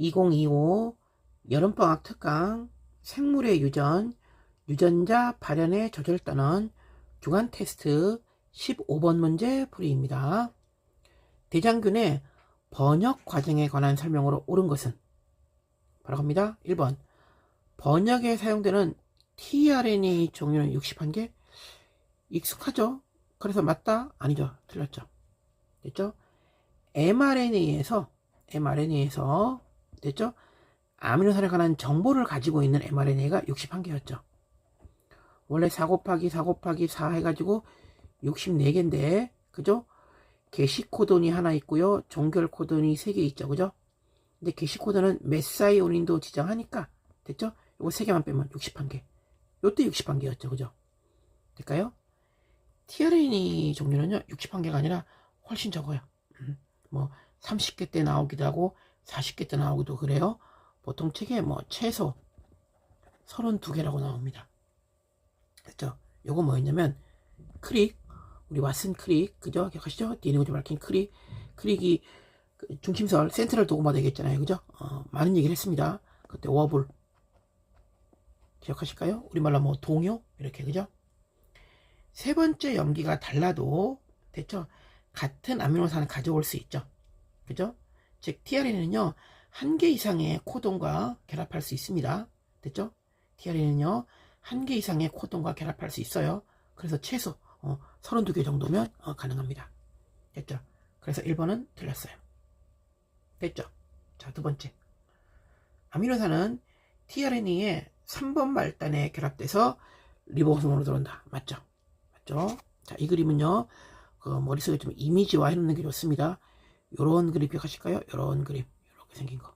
2025 여름방학 특강 생물의 유전, 유전자 발현의 저절단원 주간 테스트 15번 문제 풀이입니다. 대장균의 번역 과정에 관한 설명으로 옳은 것은 바로 갑니다. 1번 번역에 사용되는 tRNA 종류는 61개 익숙하죠? 그래서 맞다? 아니죠. 틀렸죠. 됐죠? mRNA에서 mRNA에서 됐죠? 아미노산에 관한 정보를 가지고 있는 mRNA가 61개였죠. 원래 4 곱하기 4 곱하기 4 해가지고 64개인데, 그죠? 게시 코돈이 하나 있고요. 종결 코돈이 3개 있죠. 그죠? 근데 게시 코돈은 메사이오닌도 지정하니까, 됐죠? 요거 3개만 빼면 61개. 요때 61개였죠. 그죠? 될까요? tRNA 종류는요, 61개가 아니라 훨씬 적어요. 음, 뭐, 30개 때 나오기도 하고, 40개 때 나오기도 그래요. 보통 책에 뭐, 최소 32개라고 나옵니다. 됐죠? 요거 뭐였냐면, 크릭, 우리 왓슨 크릭, 그죠? 기억하시죠? 구조 밝힌 크릭, 크릭이 그 중심설, 센트럴 도구마 되겠잖아요. 그죠? 어, 많은 얘기를 했습니다. 그때 워블. 기억하실까요? 우리말로 뭐, 동요? 이렇게, 그죠? 세 번째 염기가 달라도 됐죠? 같은 아미노산을 가져올 수 있죠. 그죠? 즉 tRNA는요. 한 개 이상의 코돈과 결합할 수 있습니다. 됐죠? tRNA는요. 한 개 이상의 코돈과 결합할 수 있어요. 그래서 최소 어, 32개 정도면 어, 가능합니다. 됐죠? 그래서 1번은 틀렸어요. 됐죠? 자, 두 번째. 아미노산은 tRNA의 3번 말단에 결합돼서 리보솜으로 들어온다. 맞죠? 맞죠? 자, 이 그림은요, 그 머릿속에 좀 이미지화 해놓는 게 좋습니다. 요런 그림 기억하실까요? 요런 그림. 요렇게 생긴 거.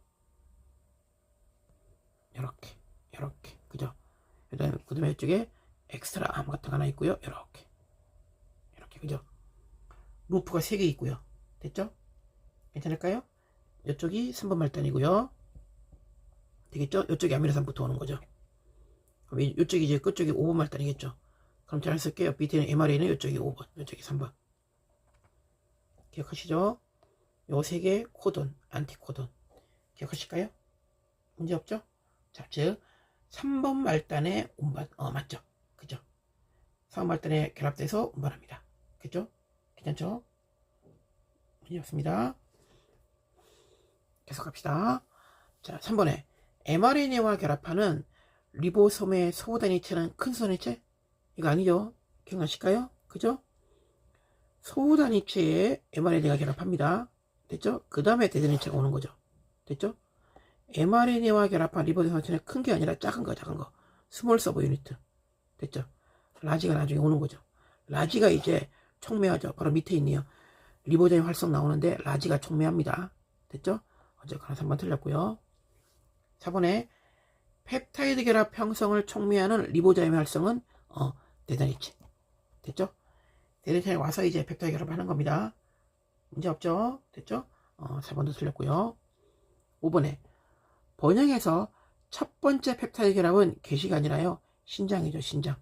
요렇게. 요렇게. 그죠? 그 다음에, 그 다음에 이쪽에 엑스트라 암 같은 거 하나 있고요. 요렇게. 이렇게. 그죠? 루프가 3개 있고요. 됐죠? 괜찮을까요? 이쪽이 3번 말단이고요. 되겠죠? 이쪽이 아미노산부터 오는 거죠. 그럼 이- 이쪽이 이제 끝쪽이 5번 말단이겠죠? 그럼 잘 쓸게요. 밑에는 mRNA는 이쪽이 5번, 이쪽이 3번. 기억하시죠? 요 세 개 코돈, 안티코돈. 기억하실까요? 문제 없죠? 자, 즉 3번 말단에 운반, 어, 맞죠? 그죠? 3번 말단에 결합돼서 운반합니다. 그죠? 괜찮죠? 문제 없습니다. 계속 갑시다. 자, 3번에 mRNA와 결합하는 리보솜의 소단위체는 큰 소단위체? 이거 아니죠? 기억나실까요? 그죠? 소단위체에 mRNA가 결합합니다. 됐죠? 그 다음에 대단위체가 오는 거죠. 됐죠? mRNA와 결합한 리보솜 단위체는 큰 게 아니라 작은 거, 작은 거. 스몰 서브 유니트. 됐죠? 라지가 나중에 오는 거죠. 라지가 이제 촉매하죠. 바로 밑에 있네요. 리보자의 활성 나오는데 라지가 촉매합니다. 됐죠? 어쨌거나 3번 틀렸고요. 4번에 펩타이드 결합 형성을 촉매하는 리보자임의 활성은 어, 대단히치. 됐죠? 대단히치에 와서 이제 펩타이드 결합하는 겁니다. 문제 없죠? 됐죠? 어, 4번도 틀렸고요. 5번에 번역에서 첫 번째 펩타이드 결합은 게시가 아니라요. 신장이죠, 신장.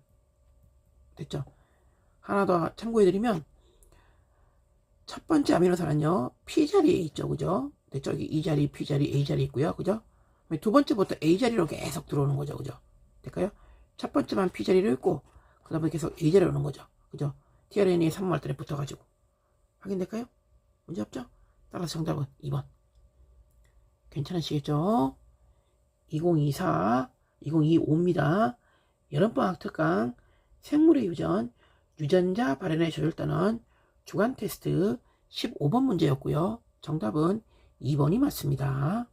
됐죠? 하나 더 참고해드리면 첫 번째 아미노산은요. P자리에 있죠. 그죠? 됐죠? 여기 E자리, P자리, A자리 있고요. 그죠? 두 번째부터 A자리로 계속 들어오는 거죠. 그죠? 될까요? 첫 번째만 P자리로 있고 그 다음에 계속 A자리로 오는 거죠. 그죠? tRNA 3말단에 붙어가지고 확인될까요? 문제 없죠? 따라서 정답은 2번 괜찮으시겠죠? 2024, 2025입니다. 여름방학 특강 생물의 유전, 유전자 발현의 저절단원 주간 테스트 15번 문제였고요. 정답은 2번이 맞습니다.